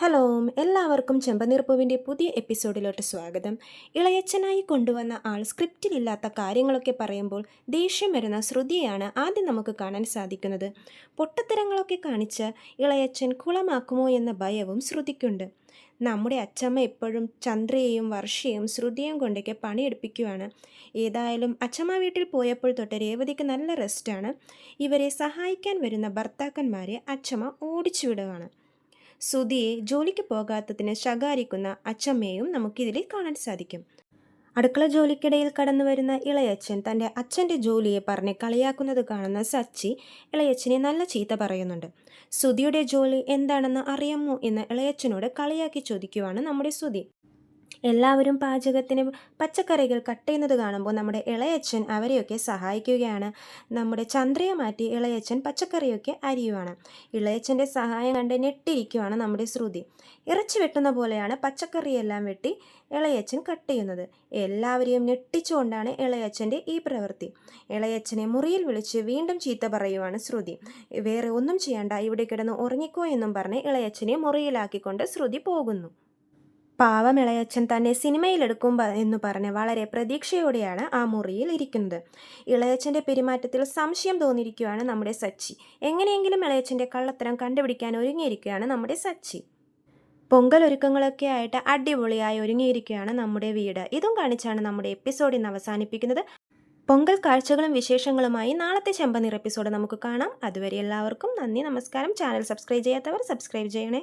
Hello എല്ലാവർക്കും ചെമ്പനീർപ്പൂവിന്റെ പുതിയ എപ്പിസോഡിലോട്ട് സ്വാഗതം. ഇളയച്ചനായി കൊണ്ടുവന്ന ആൾ സ്ക്രിപ്റ്റിലില്ലാത്ത കാര്യങ്ങളൊക്കെ പറയുമ്പോൾ ദേഷ്യം വരുന്ന ശ്രുതിയാണ് ആദ്യം നമുക്ക് കാണാൻ സാധിക്കുന്നത്. പൊട്ടത്തരങ്ങളൊക്കെ കാണിച്ച് ഇളയച്ചൻ കുളമാക്കുമോ എന്ന ഭയവും ശ്രുതിക്കുണ്ട്. നമ്മുടെ അച്ചമ്മ എപ്പോഴും ചന്ദ്രയെയും വർഷയും ശ്രുതിയും കൊണ്ടൊക്കെ പണിയെടുപ്പിക്കുകയാണ് ഏതായാലും അച്ചമ്മ വീട്ടിൽ പോയപ്പോൾ തൊട്ട് രേവതിക്ക് നല്ല റെസ്റ്റാണ് ഇവരെ സഹായിക്കാൻ വരുന്ന ഭർത്താക്കന്മാരെ അച്ചമ്മ ഓടിച്ചു വിടുകയാണ് സുധിയെ ജോലിക്ക് പോകാത്തതിന് ശകാരിക്കുന്ന അച്ചമ്മയെയും നമുക്കിതിൽ കാണാൻ സാധിക്കും. അടുക്കള ജോലിക്കിടയിൽ കടന്നു വരുന്ന ഇളയച്ചൻ തന്റെ അച്ഛന്റെ ജോലിയെ പറഞ്ഞ് കളിയാക്കുന്നത് കാണുന്ന സച്ചി ഇളയച്ചനെ നല്ല ചീത്ത പറയുന്നുണ്ട്. സുധിയുടെ ജോലി എന്താണെന്ന് അറിയാമോ എന്ന് ഇളയച്ചനോട് കളിയാക്കി ചോദിക്കുവാണ് നമ്മുടെ സുധി. എല്ലാവരും പാചകത്തിന് പച്ചക്കറികൾ കട്ട് ചെയ്യുന്നത് കാണുമ്പോൾ നമ്മുടെ ഇളയച്ചൻ അവരെയൊക്കെ സഹായിക്കുകയാണ്. നമ്മുടെ ചന്ദ്രയെ മാറ്റി ഇളയച്ചൻ പച്ചക്കറിയൊക്കെ അരിയുവാണ്. ഇളയച്ചന്റെ സഹായം കണ്ട് ഞെട്ടിരിക്കുവാണ് നമ്മുടെ ശ്രുതി. ഇറച്ചി വെട്ടുന്ന പോലെയാണ് പച്ചക്കറിയെല്ലാം വെട്ടി ഇളയച്ചൻ കട്ട് ചെയ്യുന്നത്. എല്ലാവരെയും ഞെട്ടിച്ചുകൊണ്ടാണ് ഇളയച്ചന്റെ ഈ പ്രവൃത്തി. ഇളയച്ചനെ മുറിയിൽ വിളിച്ച് വീണ്ടും ചീത്ത പറയുവാണ് ശ്രുതി. വേറെ ഒന്നും ചെയ്യണ്ട ഇവിടെ കിടന്ന് ഉറങ്ങിക്കോ എന്നും പറഞ്ഞ് ഇളയച്ചനെ മുറിയിലാക്കിക്കൊണ്ട് ശ്രുതി പോകുന്നു. പാവം ഇളയച്ചൻ തന്നെ സിനിമയിലെടുക്കും എന്ന് പറഞ്ഞ് വളരെ പ്രതീക്ഷയോടെയാണ് ആ മുറിയിൽ ഇരിക്കുന്നത്. ഇളയച്ചന്റെ പെരുമാറ്റത്തിൽ സംശയം തോന്നിയിരിക്കുകയാണ് നമ്മുടെ സച്ചി. എങ്ങനെയെങ്കിലും ഇളയച്ചന്റെ കള്ളത്തരം കണ്ടുപിടിക്കാൻ ഒരുങ്ങിയിരിക്കുകയാണ് നമ്മുടെ സച്ചി. പൊങ്കൽ ഒരുക്കങ്ങളൊക്കെ ആയിട്ട് അടിപൊളിയായി ഒരുങ്ങിയിരിക്കുകയാണ് നമ്മുടെ വീട്. ഇതും കാണിച്ചാണ് നമ്മുടെ എപ്പിസോഡ് ഇന്ന് അവസാനിപ്പിക്കുന്നത്. പൊങ്കൽ കാഴ്ചകളും വിശേഷങ്ങളുമായി നാളത്തെ ചെമ്പനീർ എപ്പിസോഡ് നമുക്ക് കാണാം. അതുവരെ എല്ലാവർക്കും നന്ദി നമസ്കാരം. ചാനൽ സബ്സ്ക്രൈബ് ചെയ്യാത്തവർ സബ്സ്ക്രൈബ് ചെയ്യണേ.